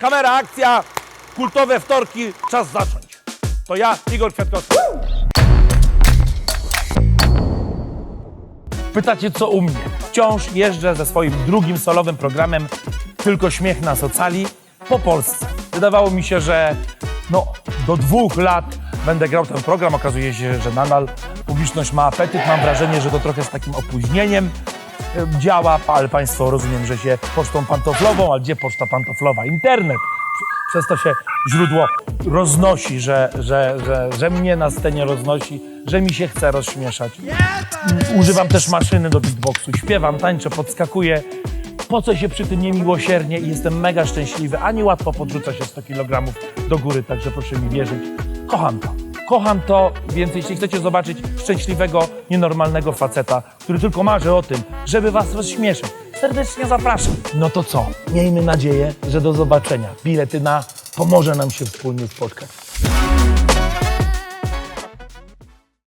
Kamera, akcja, kultowe wtorki, czas zacząć. To ja, Igor Kwiatkowski. Pytacie, co u mnie? Wciąż jeżdżę ze swoim drugim solowym programem Tylko śmiech nas ocali po Polsce. Wydawało mi się, że no, do dwóch lat będę grał ten program. Okazuje się, że nadal publiczność ma apetyt. Mam wrażenie, że to trochę z takim opóźnieniem działa, ale Państwo rozumiem, że się pocztą pantoflową, ale gdzie poczta pantoflowa? Internet. Przez to się źródło roznosi, że, że, że, że mnie na scenie roznosi, że mi się chce rozśmieszać. Używam też maszyny do beatboxu. Śpiewam, tańczę, podskakuję. Po co się przy tym niemiłosiernie i jestem mega szczęśliwy. Ani łatwo podrzuca się 100 kg do góry, także proszę mi wierzyć. Kocham to. Kocham to, więc jeśli chcecie zobaczyć szczęśliwego, nienormalnego faceta, który tylko marzy o tym, żeby was rozśmieszyć, serdecznie zapraszam. No to co? Miejmy nadzieję, że do zobaczenia. Bilety na pomoże nam się wspólnie spotkać.